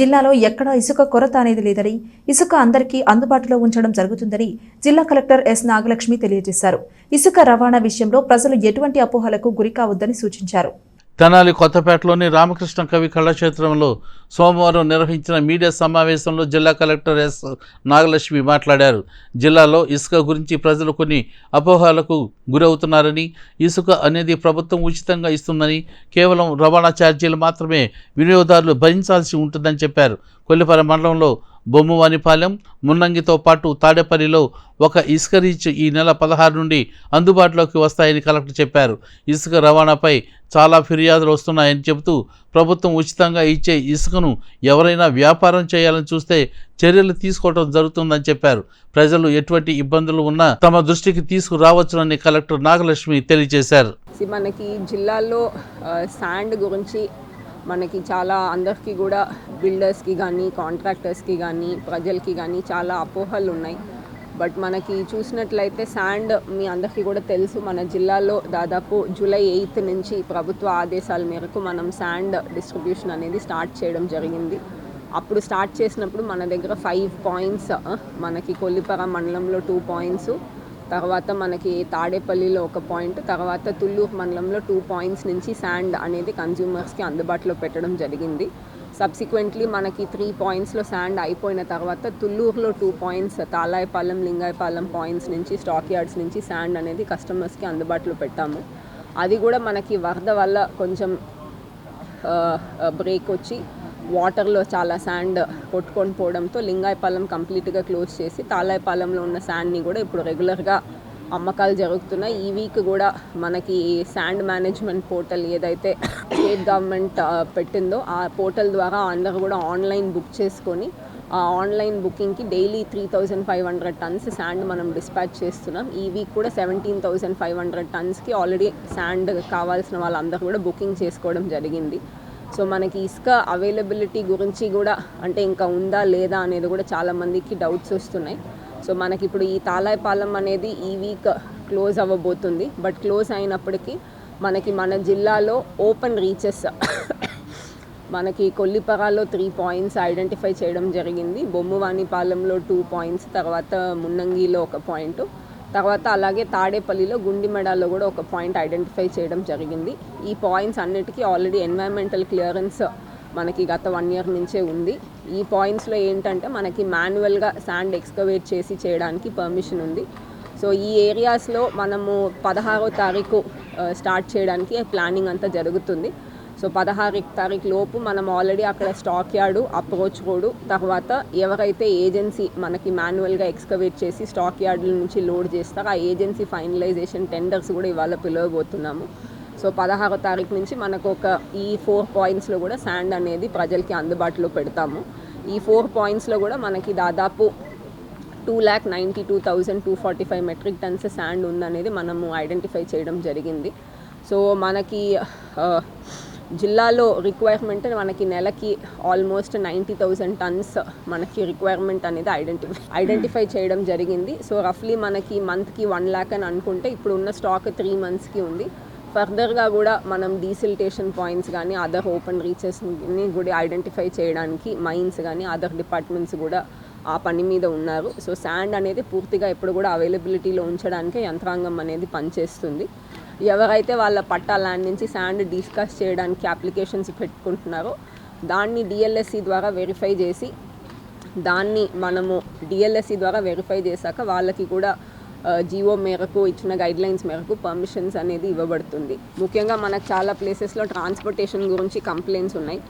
జిల్లాలో ఎక్కడా ఇసుక కొరత అనేది లేదని ఇసుక అందరికీ అందుబాటులో ఉంచడం జరుగుతుందని జిల్లా కలెక్టర్ ఎస్ నాగలక్ష్మి తెలియజేశారు. ఇసుక రవాణా విషయంలో ప్రజలు ఎటువంటి అపోహలకు గురికావద్దని సూచించారు. తెనాలి కొత్తపేటలోని రామకృష్ణ కవి కళాక్షేత్రంలో సోమవారం నిర్వహించిన మీడియా సమావేశంలో జిల్లా కలెక్టర్ ఎస్ నాగలక్ష్మి మాట్లాడారు. జిల్లాలో ఇసుక గురించి ప్రజలు కొన్ని అపోహలకు గురవుతున్నారని ఇసుక అనేది ప్రభుత్వం ఉచితంగా ఇస్తుందని కేవలం రవాణా ఛార్జీలు మాత్రమే వినియోగదారులు భరించాల్సి ఉంటుందని చెప్పారు. కొల్లిపర మండలంలో బొమ్మవానిపాలెం మున్నంగితో పాటు తాడేపల్లిలో ఒక ఇసుక రీచ్ ఈ నెల పదహారు నుండి అందుబాటులోకి వస్తాయని కలెక్టర్ చెప్పారు. ఇసుక రవాణాపై చాలా ఫిర్యాదులు వస్తున్నాయని చెబుతూ ప్రభుత్వం ఉచితంగా ఇచ్చే ఇసుకను ఎవరైనా వ్యాపారం చేయాలని చూస్తే చర్యలు తీసుకోవడం జరుగుతుందని చెప్పారు. ప్రజలు ఎటువంటి ఇబ్బందులు ఉన్నా తమ దృష్టికి తీసుకురావచ్చునని కలెక్టర్ నాగలక్ష్మి తెలియజేశారు. మనకి జిల్లాల్లో శాండ్ గురించి మనకి చాలా అందరికీ కూడా బిల్డర్స్కి కానీ కాంట్రాక్టర్స్కి కానీ ప్రజలకి కానీ చాలా అపోహలు ఉన్నాయి బట్ మనకి చూసినట్లయితే శాండ్ మీ అందరికీ కూడా తెలుసు మన జిల్లాలో దాదాపు జూలై ఎయిత్ నుంచి ప్రభుత్వ ఆదేశాల మేరకు మనం శాండ్ డిస్ట్రిబ్యూషన్ అనేది స్టార్ట్ చేయడం జరిగింది. అప్పుడు స్టార్ట్ చేసినప్పుడు మన దగ్గర ఫైవ్ పాయింట్స్ మనకి కొల్లిపర మండలంలో టూ పాయింట్స్ తర్వాత మనకి తాడేపల్లిలో ఒక పాయింట్ తర్వాత తుళ్ళూరు మండలంలో టూ పాయింట్స్ నుంచి శాండ్ అనేది కన్జ్యూమర్స్కి అందుబాటులో పెట్టడం జరిగింది. సబ్సిక్వెంట్లీ మనకి త్రీ పాయింట్స్లో శాండ్ అయిపోయిన తర్వాత తుళ్ళూరులో two points Tallayapalem Lingayapalem points నుంచి స్టాక్ యార్డ్స్ నుంచి శాండ్ అనేది కస్టమర్స్కి అందుబాటులో పెట్టాము. అది కూడా మనకి వరద వల్ల కొంచెం బ్రేక్ వచ్చి వాటర్లో చాలా శాండ్ కొట్టుకొని పోవడంతో లింగాయపాలెం కంప్లీట్గా క్లోజ్ చేసి తాలాయపాలెంలో ఉన్న శాండ్ని కూడా ఇప్పుడు రెగ్యులర్గా అమ్మకాలు జరుగుతున్నాయి. ఈ వీక్ కూడా మనకి శాండ్ మేనేజ్మెంట్ పోర్టల్ ఏదైతే స్టేట్ గవర్నమెంట్ పెట్టిందో ఆ పోర్టల్ ద్వారా అందరూ కూడా ఆన్లైన్ బుక్ చేసుకొని ఆ online బుకింగ్కి daily three thousand five hundred tons sand మనం డిస్పాచ్ చేస్తున్నాం. ఈ వీక్ కూడా సెవెంటీన్ థౌజండ్ ఫైవ్ హండ్రెడ్ టన్స్కి ఆల్రెడీ శాండ్ కావాల్సిన వాళ్ళందరూ కూడా బుకింగ్ చేసుకోవడం జరిగింది. సో మనకి ఇసుక అవైలబిలిటీ గురించి కూడా అంటే ఇంకా ఉందా లేదా అనేది కూడా చాలామందికి డౌట్స్ వస్తున్నాయి. సో మనకి ఇప్పుడు ఈ తాలాయపాలెం అనేది ఈ వీక్ క్లోజ్ అవ్వబోతుంది. బట్ క్లోజ్ అయినప్పటికీ మనకి మన జిల్లాలో ఓపెన్ రీచెస్ మనకి కొల్లిపరాలో త్రీ పాయింట్స్ ఐడెంటిఫై చేయడం జరిగింది. బొమ్మవాణిపాలెంలో టూ పాయింట్స్ తర్వాత మున్నంగిలో ఒక పాయింట్ తర్వాత అలాగే తాడేపల్లిలో గుండిమెడాలో కూడా ఒక పాయింట్ ఐడెంటిఫై చేయడం జరిగింది. ఈ పాయింట్స్ అన్నిటికీ ఆల్రెడీ ఎన్వైర్మెంటల్ క్లియరెన్స్ మనకి గత వన్ ఇయర్ నుంచే ఉంది. ఈ పాయింట్స్లో ఏంటంటే మనకి మాన్యువల్గా శాండ్ ఎక్స్కవేట్ చేసి చేయడానికి పర్మిషన్ ఉంది. సో ఈ ఏరియాస్లో మనము పదహారో తారీఖు స్టార్ట్ చేయడానికి ప్లానింగ్ అంతా జరుగుతుంది. సో పదహారు తారీఖు లోపు మనం ఆల్రెడీ అక్కడ స్టాక్ యార్డు అప్రోచ్ రోడ్ తర్వాత ఎవరైతే ఏజెన్సీ మనకి మాన్యువల్గా ఎక్స్కవేట్ చేసి స్టాక్ యార్డుల నుంచి లోడ్ చేస్తారో ఆ ఏజెన్సీ ఫైనలైజేషన్ టెండర్స్ కూడా ఇవాళ పిలవబోతున్నాము. సో పదహారో తారీఖు నుంచి మనకు ఒక ఈ ఫోర్ పాయింట్స్లో కూడా శాండ్ అనేది ప్రజలకి అందుబాటులో పెడతాము. ఈ ఫోర్ పాయింట్స్లో కూడా మనకి దాదాపు two lakh ninety two thousand two forty five metric tons sand ఉందనేది మనము ఐడెంటిఫై చేయడం జరిగింది. సో మనకి జిల్లాలో రిక్వైర్మెంట్ మనకి నెలకి ఆల్మోస్ట్ నైంటీ థౌజండ్ టన్స్ మనకి రిక్వైర్మెంట్ అనేది ఐడెంటిఫై ఐడెంటిఫై చేయడం జరిగింది. సో రఫ్లీ మనకి మంత్కి వన్ ల్యాక్ అని అనుకుంటే ఇప్పుడు ఉన్న స్టాక్ త్రీ మంత్స్కి ఉంది. ఫర్దర్గా కూడా మనం డీసిల్టేషన్ పాయింట్స్ కానీ అదర్ ఓపెన్ రీచెస్ని కూడా ఐడెంటిఫై చేయడానికి మైన్స్ కానీ అదర్ డిపార్ట్మెంట్స్ కూడా ఆ పని మీద ఉన్నారు. సో శాండ్ అనేది పూర్తిగా ఎప్పుడు కూడా అవైలబిలిటీలో ఉంచడానికే యంత్రాంగం అనేది పనిచేస్తుంది. ఎవరైతే వాళ్ళ పట్టా ల్యాండ్ నుంచి శాండ్ డిస్కస్ చేయడానికి అప్లికేషన్స్ పెట్టుకుంటున్నారో దాన్ని డిఎల్ఎస్సి ద్వారా వెరిఫై చేసి దాన్ని మనము డిఎల్ఎస్సి ద్వారా వెరిఫై చేశాక వాళ్ళకి కూడా జియో మేరకు ఇచ్చిన గైడ్లైన్స్ మేరకు పర్మిషన్స్ అనేది ఇవ్వబడుతుంది. ముఖ్యంగా మనకు చాలా ప్లేసెస్లో ట్రాన్స్పోర్టేషన్ గురించి కంప్లైంట్స్ ఉన్నాయి.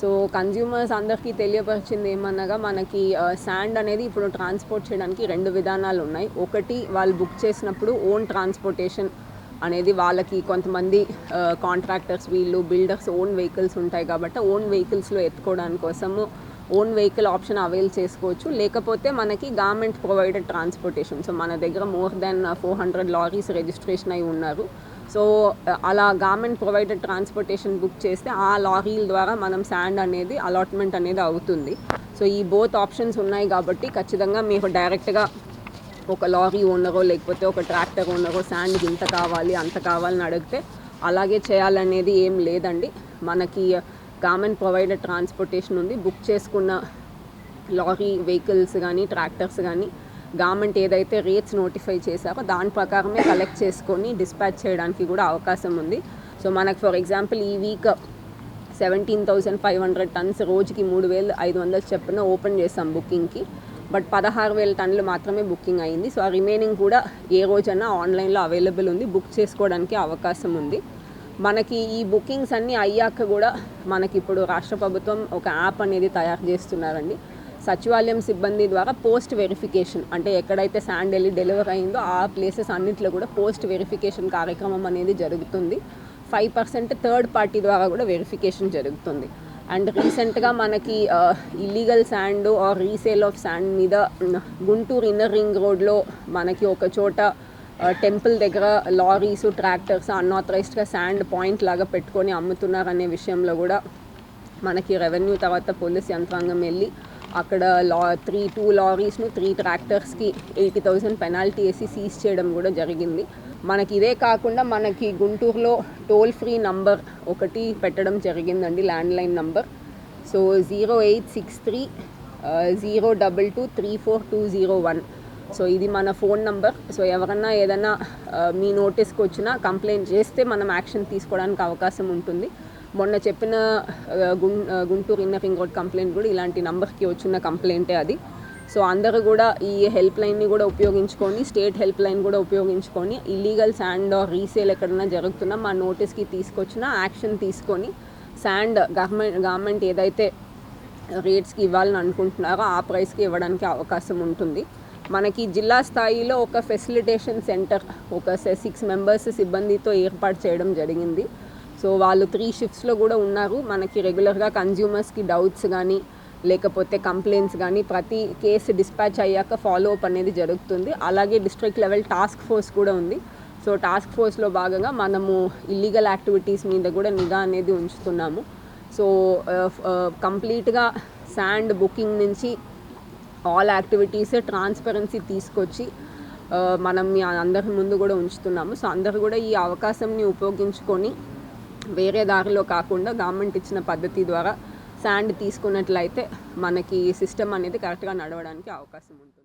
సో కన్జ్యూమర్స్ అందరికీ తెలియపరిచింది ఏమనగా మనకి శాండ్ అనేది ఇప్పుడు ట్రాన్స్పోర్ట్ చేయడానికి రెండు విధానాలు ఉన్నాయి. ఒకటి వాళ్ళు బుక్ చేసినప్పుడు ఓన్ ట్రాన్స్పోర్టేషన్ అనేది వాళ్ళకి కొంతమంది కాంట్రాక్టర్స్ వీళ్ళు బిల్డర్స్ ఓన్ వెహికల్స్ ఉంటాయి కాబట్టి ఓన్ వెహికల్స్లో ఎత్తుకోవడానికి కోసము ఓన్ వెహికల్ ఆప్షన్ అవైల్ చేసుకోవచ్చు. లేకపోతే మనకి గవర్నమెంట్ ప్రొవైడెడ్ ట్రాన్స్పోర్టేషన్ సో మన దగ్గర more than four hundred lorries registration అయి ఉన్నారు. సో అలా గవర్నమెంట్ ప్రొవైడెడ్ ట్రాన్స్పోర్టేషన్ బుక్ చేస్తే ఆ లారీల ద్వారా మనం శాండ్ అనేది అలాట్మెంట్ అనేది అవుతుంది. సో ఈ బోత్ ఆప్షన్స్ ఉన్నాయి కాబట్టి ఖచ్చితంగా మీకు డైరెక్ట్గా ఒక లారీ ఓనరో లేకపోతే ఒక ట్రాక్టర్ ఓనరో శాండ్కి ఇంత కావాలి అంత కావాలని అడిగితే అలాగే చేయాలనేది ఏం లేదండి. మనకి గవర్నమెంట్ ప్రొవైడెడ్ ట్రాన్స్పోర్టేషన్ ఉంది. బుక్ చేసుకున్న లారీ వెహికల్స్ కానీ ట్రాక్టర్స్ కానీ గవర్నమెంట్ ఏదైతే రేట్స్ నోటిఫై చేశారో దాని ప్రకారమే కలెక్ట్ చేసుకొని డిస్పాచ్ చేయడానికి కూడా అవకాశం ఉంది. సో మనకు ఫర్ ఎగ్జాంపుల్ ఈ week seventeen thousand five hundred tons రోజుకి మూడు వేలు ఐదు వందలు చెప్పిన ఓపెన్ చేసాం బుకింగ్కి. బట్ పదహారు వేల టన్నులు మాత్రమే బుకింగ్ అయింది. సో ఆ రిమైనింగ్ కూడా ఏ రోజైనా ఆన్లైన్లో అవైలబుల్ ఉంది. బుక్ చేసుకోవడానికి అవకాశం ఉంది. మనకి ఈ బుకింగ్స్ అన్నీ అయ్యాక కూడా మనకి ఇప్పుడు రాష్ట్ర ప్రభుత్వం ఒక యాప్ అనేది తయారు చేస్తున్నారండి. సచివాలయం సిబ్బంది ద్వారా పోస్ట్ వెరిఫికేషన్ అంటే ఎక్కడైతే శాండ్ వెళ్ళి డెలివర్ అయిందో ఆ ప్లేసెస్ అన్నింటిలో కూడా పోస్ట్ వెరిఫికేషన్ కార్యక్రమం అనేది జరుగుతుంది. ఫైవ్ పర్సెంట్ థర్డ్ పార్టీ ద్వారా కూడా వెరిఫికేషన్ జరుగుతుంది. అండ్ రీసెంట్గా మనకి illegal sand or resale of sand మీద గుంటూరు ఇన్నర్ రింగ్ రోడ్లో మనకి ఒక చోట టెంపుల్ దగ్గర లారీస్ ట్రాక్టర్స్ అన్ఆథరైజ్డ్గా శాండ్ పాయింట్ లాగా పెట్టుకొని అమ్ముతున్నారు అనే విషయంలో కూడా మనకి రెవెన్యూ తర్వాత పోలీస్ యంత్రాంగం వెళ్ళి అక్కడ లా త్రీ టూ లారీస్ను త్రీ ట్రాక్టర్స్కి ఎయిటీ థౌజండ్ పెనాల్టీ వేసి సీజ్ చేయడం కూడా జరిగింది. మనకి ఇదే కాకుండా మనకి గుంటూరులో టోల్ ఫ్రీ నంబర్ ఒకటి పెట్టడం జరిగిందండి landline number so zero eight six three zero double two three four two zero one so ఇది మన ఫోన్ నంబర్. సో ఎవరన్నా ఏదన్నా మీ నోటీస్కి వచ్చినా కంప్లైంట్ చేస్తే మనం యాక్షన్ తీసుకోవడానికి అవకాశం ఉంటుంది. మొన్న చెప్పిన గుం Guntur inner ring road complaint కూడా ఇలాంటి నంబర్కి వచ్చిన కంప్లైంటే అది. సో అందరూ కూడా ఈ హెల్ప్ లైన్ని కూడా ఉపయోగించుకొని స్టేట్ హెల్ప్ లైన్ కూడా ఉపయోగించుకొని ఇల్లీగల్ శాండ్ ఆర్ రీసేల్ ఎక్కడైనా జరుగుతున్నా మా నోటీస్కి తీసుకొచ్చిన యాక్షన్ తీసుకొని శాండ్ గవర్నమెంట్ గవర్నమెంట్ ఏదైతే రేట్స్కి ఇవ్వాలని అనుకుంటున్నారో ఆ ప్రైస్కి ఇవ్వడానికి అవకాశం ఉంటుంది. మనకి జిల్లా స్థాయిలో ఒక ఫెసిలిటేషన్ సెంటర్ ఒక సిక్స్ మెంబర్స్ సిబ్బందితో ఏర్పాటు చేయడం జరిగింది. సో వాళ్ళు త్రీ షిఫ్ట్స్లో కూడా ఉన్నారు. మనకి రెగ్యులర్గా కన్జ్యూమర్స్కి డౌట్స్ కానీ లేకపోతే కంప్లైంట్స్ కానీ ప్రతి కేసు డిస్పాచ్ అయ్యాక ఫాలో అప్ అనేది జరుగుతుంది. అలాగే డిస్ట్రిక్ట్ లెవెల్ టాస్క్ ఫోర్స్ కూడా ఉంది. సో టాస్క్ ఫోర్స్లో భాగంగా మనము ఇల్లీగల్ యాక్టివిటీస్ మీద కూడా నిఘా అనేది ఉంచుతున్నాము. సో కంప్లీట్గా శాండ్ బుకింగ్ నుంచి ఆల్ యాక్టివిటీస్ ట్రాన్స్పరెన్సీ తీసుకొచ్చి మనం మీ అందరి ముందు కూడా ఉంచుతున్నాము. సో అందరు కూడా ఈ అవకాశంని ఉపయోగించుకొని వేరే దారిలో కాకుండా గవర్నమెంట్ ఇచ్చిన పద్ధతి ద్వారా శాండ్ తీసుకున్నట్లయితే మనకి సిస్టమ్ అనేది కరెక్ట్గా నడవడానికి అవకాశం ఉంటుంది.